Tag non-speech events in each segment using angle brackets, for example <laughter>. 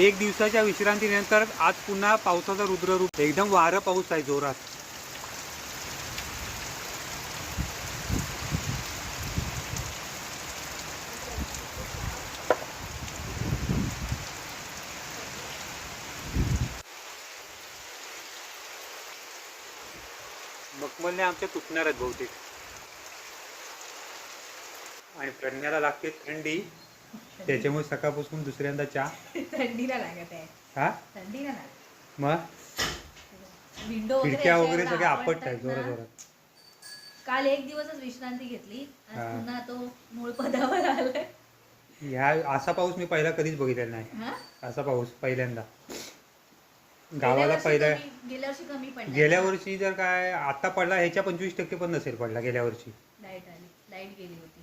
एक दिवसाच्या विश्रांतीनंतर आज पुन्हा पावसाचा रुद्ररूप एकदम वारं पाऊस आहे जोरात. मखमलने आमच्या तुटणार आहेत बहुतेक. आणि प्रज्ञाला लागते थंडी. त्याच्यामुळे सकाळपासून दुसऱ्यांदा चहा थंडीला लागत आहे. हा? थंडीला लागत मग? विंडो खिडक्या वगैरे सगळे आवडतात आपट आहेत ना. जोरात जोरात. काल एक दिवसच विश्रांती घेतली. आज हा. पुन्हा तो मूळ पदावर आलाय. ह्या असा पाऊस मी पहिला कधीच बघितलेला नाही. हा? असा पाऊस पहिल्यांदा. गेल्या गावाला वर्षी पहिला कमी- गेल्या वर्षी कमी पडला. गेल्या वर्षी जर काय आता पडला ह्याच्या पंचवीस टक्के पण नसेल पडला गेल्या वर्षी. लाइट आली. लाइट गेली होती.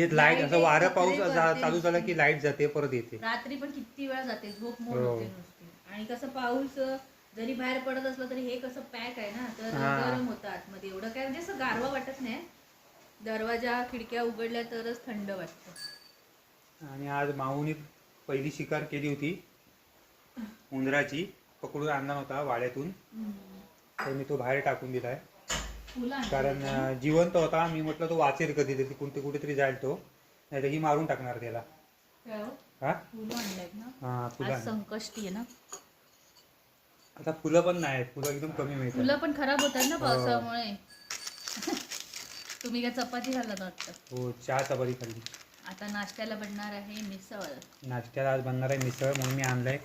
ते लाइट असं वारं पाऊस चालू झाला. की लाइट जाते परत येते. रात्री पण किती वेळा जाते झोप मोड हो. होते नुसती. आणि कसं पाऊस जरी बाहेर पडत असलं तरी हे कसं पॅक आहे ना तर. गरम होतं आतमध्ये. एवढं काय म्हणजे असं गारवा वाटत नाही. दरवाजा खिडक्या उघडल्या तरच थंड वाटतं. आणि आज माऊनी पहिली शिकार केली होती उंदराची. पकडून आणला होता वाड्यातून. तर मी तो बाहेर टाकून दिलाय. कारण जिवंत होता मी म्हटलं तो वाचेल कधीतरी कुठे कुठेतरी जाईल तो. नाही तर ही मारून टाकणार त्याला. हो? हा? फुलं हा संकष्टी आहे ना? आता फुलं पण नाही फुलं एकदम कमी मिळतात. फुलं पण खराब होतात ना हो. पावसामुळे? तुम्ही काय चपाती खाल्ला वाटतं? हो चहा चपाती खाल्ली. आता नाश्त्याला बनणार आहे मिसळ. नाश्त्याला आज बनणार आहे मिसळ म्हणून मी आणलंय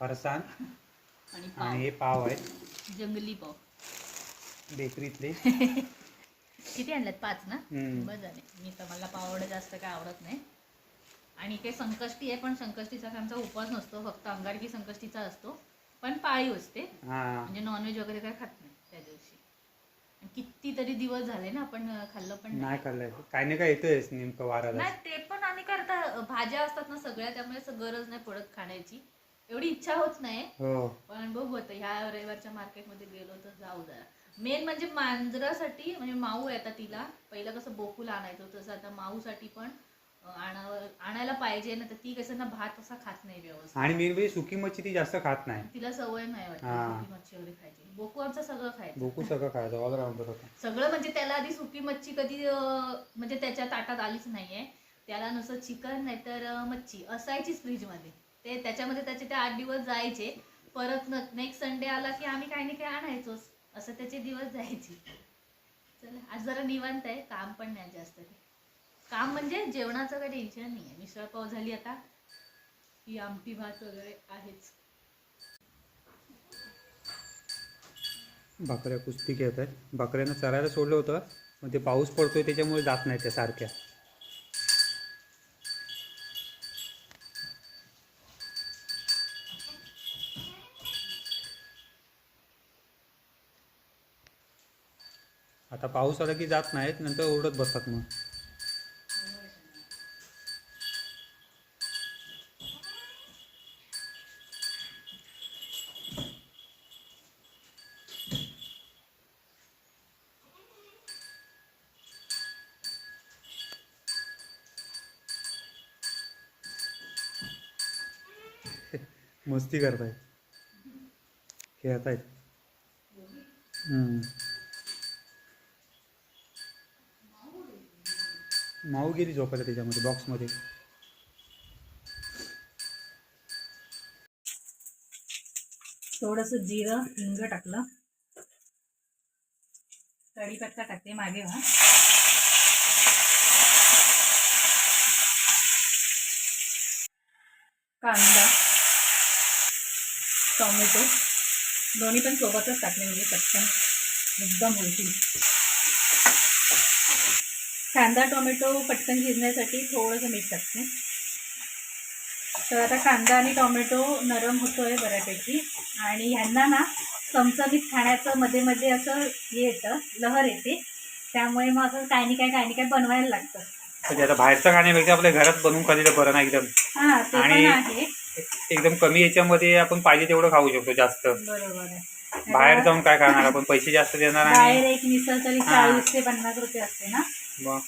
फरसाण. आणि हे पाव आहेत. जंगली पाव. बेकरीतले. <laughs> किती आणल्यात पाच ना. बस झाले. मी तर मला पावडं जास्त काय आवडत नाही. आणि काही संकष्टी आहे पण संकष्टीचा आमचा उपवास नसतो. फक्त अंगारकी संकष्टीचा असतो. पण पाळीव असते. हा. म्हणजे नॉनव्हेज वगैरे काय खात नाही त्या दिवशी. कितीतरी दिवस झाले ना आपण खाल्लं पण नाही. खाल्लंय. काय नाही काय येतंयच नेमकं वाराला. नाही ते पण आणि करता भाज्या असतात ना सगळ्या त्यामुळे असं गरज नाही पडत खाण्याची. एवढी इच्छा होत नाही. हो. पण बघू आता ह्या रविवारच्या मार्केटमध्ये गेलो तर जाऊ जरा. मेन म्हणजे मांजरासाठी म्हणजे माऊ आहे आता तिला. पहिलं कसं बोकूल आणायचं तसं आता माऊसाठी पण आणावं आणायला पाहिजे ना तर ती कसं ना भात असा खात नाही व्यवस्थित. आणि मेन म्हणजे सुकी मच्छी ती जास्त खात नाही. तिला सवय नाही वाटत हा. सुकी मच्छी वगैरे खायची. बोकू आमचं सगळं खायचं. भोकू सगळं खायचं ऑलराऊंडर होता सगळं. म्हणजे त्याला आधी सुकी मच्छी कधी अं, म्हणजे त्याच्या ताटात आलीच नाहीये. त्याला नुसतं चिकन नाहीतर अं, मच्छी असायचीच फ्रीजमध्ये. ते त्याच्यामध्ये त्याचे ते आठ दिवस जायचे. परत नेक्स्ट संडे आला की आम्ही काही नाही काही आणायचोच. असं त्याचे दिवस जायचे. चला आज जरा निवांत आहे काम पण नाही जास्त ते काम म्हणजे जेवणाचं काही टेन्शन नाही आहे. मिसळ पाव झाली आता. ही आमटी भात वगैरे आहेच. बकऱ्या कुस्ती खेळत आहेत बकऱ्यांना चरायला सोडलं होतं मग ते पाऊस पडतोय त्याच्यामुळे जात नाही त्या सारख्या आता पाऊस आला की जात नाहीत नंतर ओरडत बसतात मग. <laughs> मस्ती करतायत. खेळतायत. माऊ गेली झोपायला त्याच्यामध्ये बॉक्समध्ये थोडस जिरं हिंग टाकलं. कढीपत्ता टाकते मागे हा कांदा टोमॅटो दोन्ही पण सोबतच टाकले म्हणजे पटकन. एकदम होईल कांदा टोमॅटो पटकन शिजण्यासाठी थोडंसं मीठ टाकते. तर आता कांदा आणि टोमॅटो नरम होतोय बऱ्यापैकी. आणि ह्यांना ना चमचमीत खाण्याचं मध्ये मध्ये असं हे येतं लहर येते. त्यामुळे मग असं काही काय काही नाही काय बनवायला लागतं. म्हणजे आता बाहेरचं खाण्यापेक्षा आपल्या घरात बनवून खाल्लेलं बरं ना एकदम. हा ते पण आणि- आहे. एकदम कमी याच्यामध्ये आपण पाहिजे तेवढं खाऊ शकतो जास्त. बरोबर आहे. बाहेर जाऊन काय खाणार आपण? पैसे जास्त देणार बाहेर आणि एक मिसळ तरी हा. चाळीस ते पन्नास रुपये असते ना? मग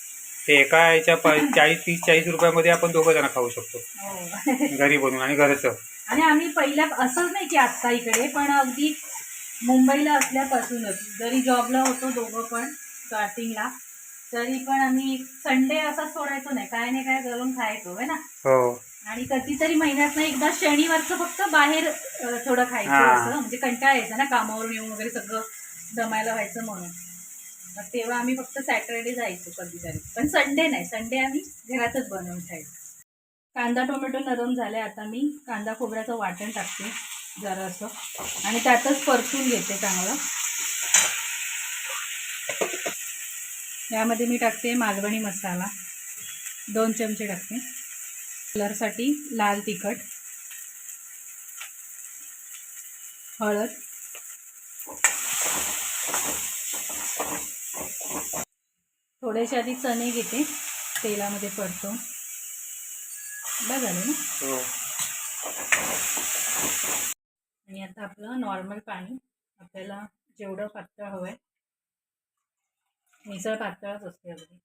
ते एका याच्या चाळीस तीस चाळीस रुपयामध्ये आपण दोघं जण खाऊ शकतो. हो. घरी बनवून आणि घरचं. आणि आम्ही पहिल्या असंच नाही की आत्ता इकडे पण अगदी मुंबईला असल्यापासूनच जरी जॉबला होतो दोघं पण स्टार्टिंगला तरी पण आम्ही संडे असाच सोडायचो नाही. काय नाही काय करून खायचो है ना? हो. आणि कधीतरी महिन्यात एकदा शनिवारचं फक्त बाहेर अ, थोडं खायचं हा. असं म्हणजे कंटाळा यायचा ना कामावरून येऊन वगैरे सगळं दमायला व्हायचं म्हणून. मग तेव्हा आम्ही फक्त सॅटरडे जायचो कधीतरी. पण संडे नाही संडे आम्ही घरातच बनवून खायचो कांदा टोमॅटो नरम झाले आता मी कांदा खोबऱ्याचं वाटण टाकते जरासं. आणि त्यातच परतून घेते चांगलं. यामध्ये मी टाकते मालवणी मसाला. दोन चमचे टाकते. कलरसाठी लाल तिखट हळद थोडेसे आधी चणे घेते. तेलामध्ये परतून बस झाले ना. हो. आणि आता आपलं नॉर्मल पाणी आपल्याला जेवढं पातळ हवं आहे मिसळ पातळच असते अगदी.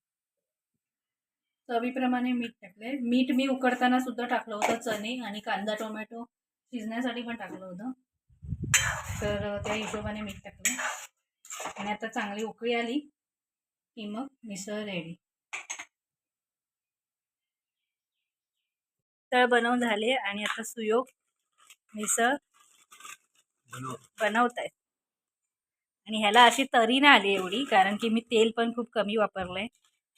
चवीप्रमाणे मीठ टाकले मीठ मी उकडताना सुद्धा टाकलं होतं चणे आणि कांदा टोमॅटो शिजण्यासाठी पण टाकलं होतं. तर त्या हिशोबाने मीठ टाकलं आणि आता चांगली उकळी आली. की मग मिसळ रेडी तळ बनवून झाले आणि आता सुयोग मिसळ बनवत आहेत आणि ह्याला अशी तरी नाही आली एवढी कारण की मी तेल पण खूप कमी वापरलं आहे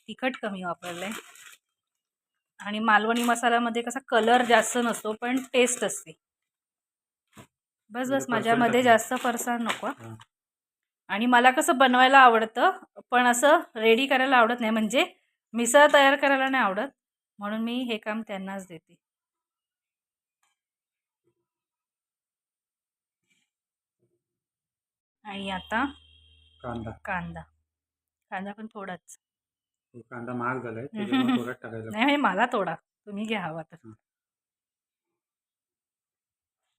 तिखट कमी वापरलं आहे आणि मालवणी मसाल्यामध्ये कसा कलर जास्त नसतो पण टेस्ट असते. बस म्हणजे बस माझ्यामध्ये फरसाण जास्त फरसाण नको. आणि मला कसं बनवायला आवडतं पण असं रेडी करायला आवडत नाही. म्हणजे मिसळ तयार करायला नाही आवडत. म्हणून मी हे काम त्यांनाच देते. आणि आता कांदा. कांदा. कांदा पण थोडाच. तो कांदा महाग झालाय. नाही मला थोडा. तुम्ही घ्या हवा तर. हं.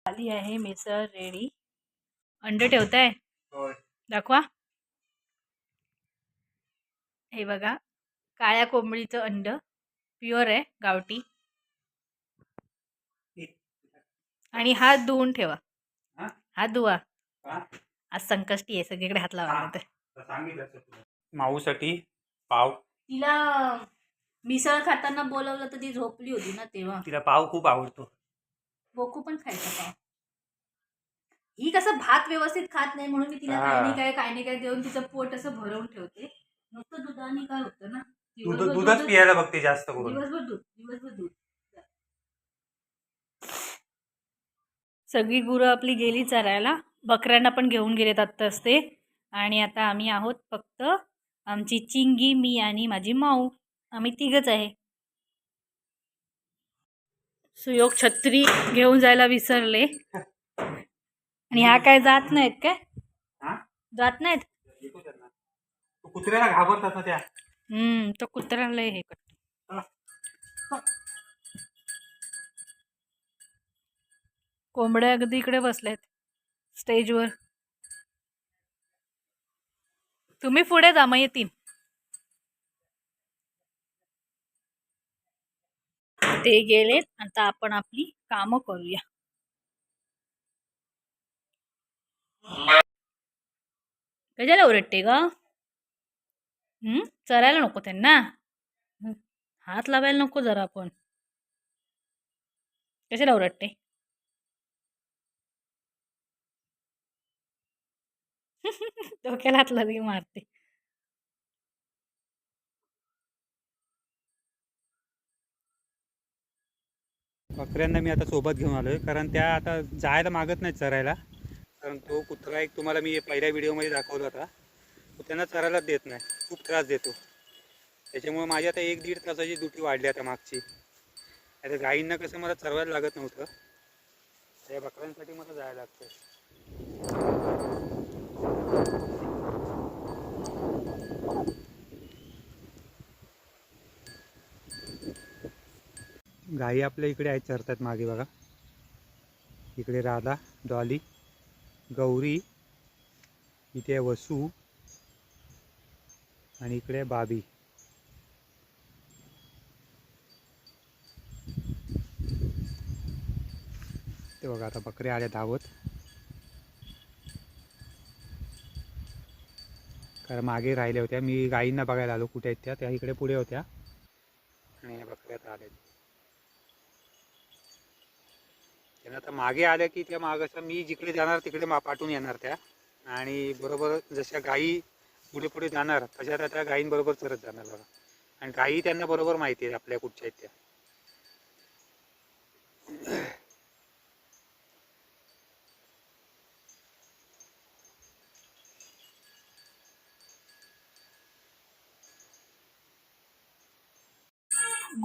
आली आहे मिसळ रेडी अंड ठेवताय. दाखवा. हे बघा काळ्या कोंबडीचं अंड प्युअर आहे गावठी. आणि हात धुवून ठेवा. हा? हात धुवा. हा? आज संकष्टी आहे सगळीकडे हात लावा हा. तर. माऊसाठी पाव. तिला मिसळ खाताना बोलवलं तर ती झोपली होती ना तेव्हा. तिला पाव खूप आवडतो. बोकू पण खायचा पाव. ही कसं भात व्यवस्थित खात नाही म्हणून मी तिला हा. काय नाही काय काय नाही काय देऊन तिचं पोट असं भरवून ठेवते. नुसतं दुधाने काय होतं ना? दूध दिवसभर दूधच दूधच- पियायला बघते जास्त करून. दिवसभर दूध दिवसभर दूध. सगळी गुरं आपली गेली चरायला बकऱ्यांना पण घेऊन गेलेत आत्ताच ते. आणि आता आम्ही आहोत फक्त आमची चिंगी मी आणि माझी माऊ. आम्ही तिघच आहे. सुयोग छत्री घेऊन जायला विसरले. <laughs> आणि ह्या काय जात नाहीत काय? हा? जात नाहीत. तू कुत्र्याला घाबरतात ना त्या. हम्म तो कुत्र्याला हे करतो. कोंबड्या अगदी इकडे बसल्यात. स्टेजवर. तुम्ही पुढे जा मग येतील ते गेलेत आता आपण आपली कामं करूया. कशाला ओरडते ग. चरायला नको त्यांना. हात लावायला नको जरा आपण. कशाला ओरडते? <laughs> डोक्याला हात लावली मारते. बकऱ्यांना मी आता सोबत घेऊन आलोय कारण त्या आता जायला मागत नाही चरायला. कारण तो कुत्रा एक तुम्हाला मी पहिल्या व्हिडिओमध्ये दाखवला होता. तो त्यांना चरायलाच देत नाही. खूप त्रास देतो. त्याच्यामुळे माझी आता एक दीड तासाची ड्युटी वाढली आता मागची. आता गाईंना कसं मला चरवायला लागत नव्हतं. त्या बकऱ्यांसाठी मला जायला लागतं गाई आपल्या इकडे आहेत चरतात मागे बघा. इकडे राधा डॉली. गौरी इथे वसू आणि इकडे बाबी. ते बघा आता बकऱ्या आल्या धावत. कारण मागे राहिल्या होत्या. मी गाईंना बघायला आलो कुठे आहेत त्या त्या इकडे पुढे होत्या. आणि या बकऱ्या आता आल्या आणि आता मागे आल्या की त्या मागाच्या मी जिकडे जाणार तिकडे मा पाठवून येणार त्या. आणि बरोबर जशा गाई पुढे पुढे जाणार तशा त्या त्या गायींबरोबर चरत जाणार बघा. आणि गायी त्यांना बरोबर माहिती आहे आपल्या कुठच्या आहेत त्या.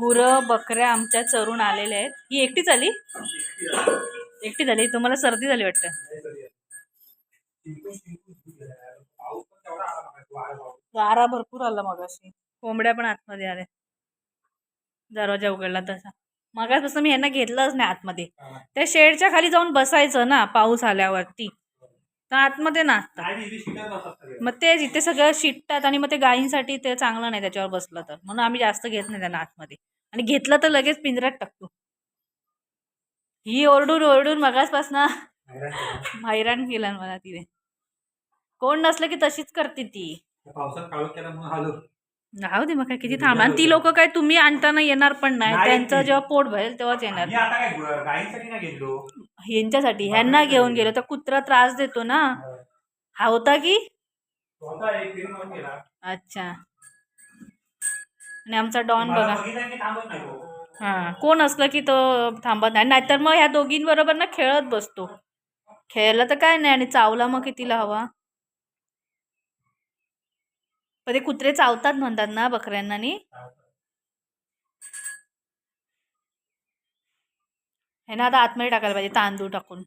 गुरं बकऱ्या आमच्या चरून आलेल्या आहेत. ही एकटी झाली? एकटी झाली. तुम्हाला सर्दी झाली वाटतं. वारा भरपूर आला मगाशी. कोंबड्या पण आतमध्ये आल्या. दरवाजा उघडला तसा. मगाचपासून मी यांना घेतलंच नाही आतमध्ये. त्या शेडच्या खाली जाऊन बसायचं ना पाऊस आल्यावरती. तर आतमध्ये नाचतात. मग ते जिथे सगळं शिटतात आणि मग ते गायींसाठी ते चांगलं नाही त्याच्यावर बसलं तर. म्हणून आम्ही जास्त घेत नाही त्यांना आतमध्ये. आणि घेतलं तर लगेच पिंजऱ्यात टाकतो. ही ओरडून ओरडून मगाचपासनं हैराण केलं मला तिने. कोण नसलं की तशीच करते ती. राहू दे मग काय किती थांबा. आणि ती लोक काय तुम्ही आणताना येणार पण नाही. त्यांचं. जेव्हा पोट भरेल तेव्हाच येणार. ह्यांच्यासाठी ह्यांना घेऊन गेलो. तर कुत्रा त्रास देतो ना. हा. होता की. अच्छा. आणि आमचा डॉन बघा. हा कोण असलं की तो थांबत नाही. नाहीतर मग ह्या दोघींबरोबर ना खेळत बसतो. खेळला तर काय नाही आणि चावला मग कितीला हवा? पण ते कुत्रे चावतात म्हणतात ना बकऱ्यांना नी? हे ना आता आतमध्ये टाकायला पाहिजे तांदूळ टाकून.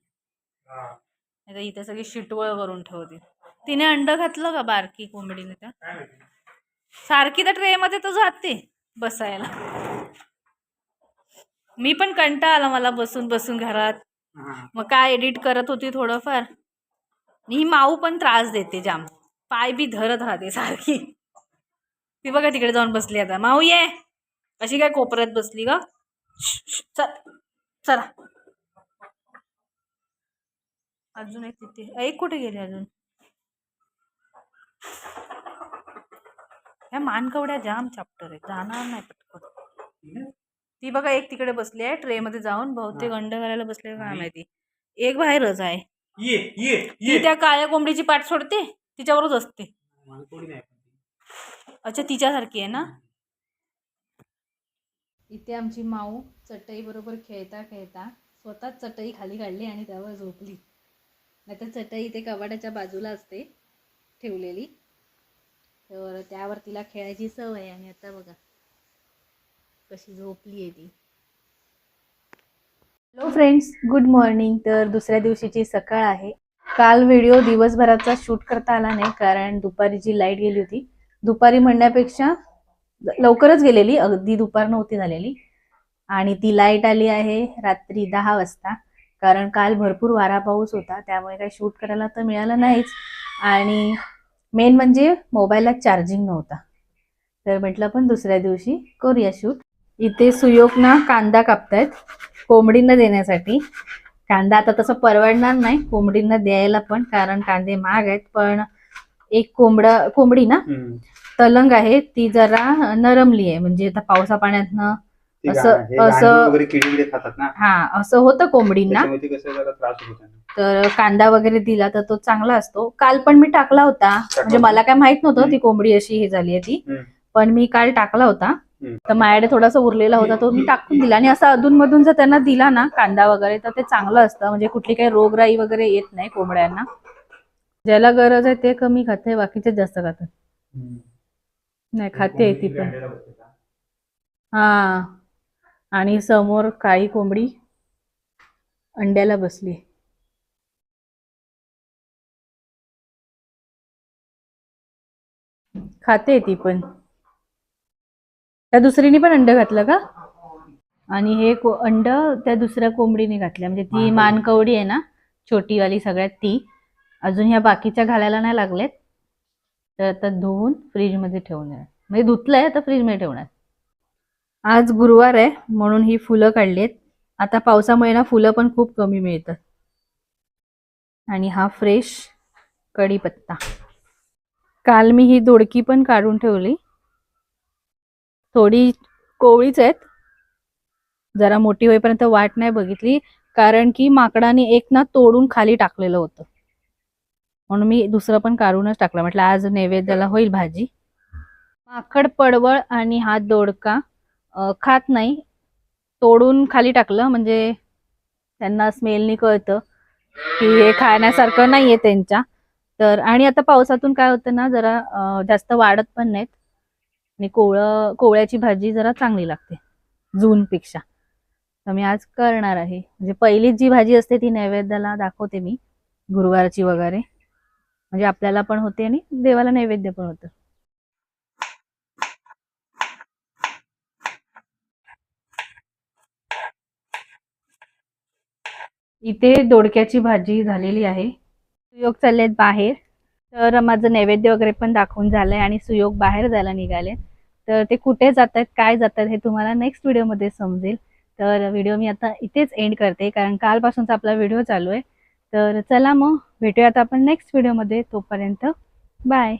इथे सगळी शिटवळ करून ठेवते. तिने अंड घातलं का बारकी कोंबडीने त्या? सारखी तर ट्रेमध्ये तर जाते बसायला. मी पण कंटाळा आला मला बसून बसून घरात. मग काय एडिट करत होती थोडंफार. ही माऊ पण त्रास देते जाम. पाय बी धरत राहते सारखी. ती बघा तिकडे जाऊन बसली आता. माऊ ये. अशी काय कोपऱ्यात बसली ग. चल चला. अजून एक तिथे. एक कुठे गेली अजून? ह्या मानकवड्या जाम चॅप्टर आहे जाणार नाही पटकन. ती बघा एक तिकडे बसली आहे ट्रे मध्ये जाऊन बहुतेक अंड घालायला बसले काय माहिती. एक बाहेरच आहे. ये ये ती ये त्या काळ्या कोंबडीची पाठ सोडते तिच्यावरच असते. अच्छा तिच्यासारखी आहे ना? इथे आमची माऊ चटई बरोबर खेळता खेळता स्वतःच चटई खाली काढली आणि त्यावर झोपली. नाहीतर चटई इथे कबाडाच्या बाजूला असते ठेवलेली. तर त्यावर तिला खेळायची सवय आणि आता बघा कशी झोपली आहे ती. हॅलो फ्रेंड्स गुड मॉर्निंग तर दुसऱ्या दिवशीची सकाळ आहे. काल व्हिडिओ दिवसभराचा शूट करता आला नाही कारण दुपारीची लाइट गेली होती दुपारी म्हणण्यापेक्षा लवकरच गेलेली अगदी दुपार नव्हती झालेली. आणि ती लाइट आली आहे रात्री दहा वाजता कारण काल भरपूर वारा पाऊस होता त्यामुळे काही शूट करायला तर मिळालं नाहीच. आणि मेन म्हणजे मोबाईलला चार्जिंग नव्हता. तर म्हटलं पण दुसऱ्या दिवशी करूया शूट इथे सुयोगना कांदा कापतायत कोंबडींना देण्यासाठी. कांदा आता तसं परवडणार नाही कोंबडींना द्यायला पण कारण कांदे महाग आहेत पण एक कोंबडा कोंबडी ना. तलंग आहे ती जरा नरमली आहे. म्हणजे आता पावसा पाण्यातनं असं- असं- हा असं होतं कोंबडींना. तर कांदा वगैरे दिला तर तो चांगला असतो काल पण मी टाकला होता म्हणजे? मला काय माहीत नव्हतं. ती कोंबडी अशी हे झाली आहे ती. पण मी काल टाकला होता. तर माझ्याकडे थोडासा उरलेला होता तो मी टाकून दिला आणि असं अधूनमधून जर त्यांना दिला ना कांदा वगैरे तर ते चांगलं असतं म्हणजे कुठली काही रोगराई वगैरे येत नाही कोंबड्यांना ज्याला गरज आहे ते कमी खाते बाकीचे जास्त खातात. नाही खाते ती पण? हा आणि समोर काळी कोंबडी अंड्याला बसली खाते ती पण. त्या दुसरीने पण अंड घातलं का? आणि हे को अंड त्या दुसऱ्या कोंबडीने घातल्या. म्हणजे ती मानकवडी. आहे ना छोटीवाली सगळ्यात ती. अजून ह्या बाकीच्या घालायला नाही लागलेत. तर आता धुवून फ्रीजमध्ये ठेवून देणार म्हणजे धुतलंय आता फ्रीजमध्ये ठेवणार. आज गुरुवार आहे म्हणून ही फुलं काढली आहेत आता पावसामुळे ना फुलं पण खूप कमी मिळतात. आणि हा फ्रेश कढीपत्ता. काल मी ही दोडकी पण काढून ठेवली. थोडी कोवळीच आहेत. जरा मोठी होईपर्यंत वाट नाही बघितली कारण की माकडाने एक ना तोडून खाली टाकलेलं होतं. म्हणून मी दुसरं पण काढूनच टाकलं. म्हटलं आज नैवेद्याला होईल भाजी. माकड पडवळ आणि हा दोडका खात नाही. तोडून खाली टाकलं म्हणजे त्यांना स्मेलनी कळतं की हे खाण्यासारखं नाहीये त्यांच्या. तर आणि आता पावसातून काय होतं ना जरा जास्त वाढत पण नाहीत. आणि कोवळं कोवळ्याची भाजी जरा चांगली लागते जूनपेक्षा. तर मी आज करणार आहे. म्हणजे पहिलीच जी भाजी असते ती नैवेद्याला दाखवते मी गुरुवारची वगैरे. म्हणजे आपल्याला पण होते आणि देवाला नैवेद्य पण होतं. इथे दोडक्याची भाजी झालेली आहे. सुयोग चालले आहेत बाहेर. तर माझं नैवेद्य वगैरे पण दाखवून झालं आहे आणि सुयोग बाहेर जायला निघाले. तर ते कुठे जात आहेत काय जातात हे तुम्हाला नेक्स्ट व्हिडिओमध्ये समजेल. तर व्हिडिओ मी आता इथेच एंड करते कारण कालपासूनचा आपला व्हिडिओ चालू आहे. तर चला मग भेटूयात आपण नेक्स्ट व्हिडिओमध्ये तोपर्यंत बाय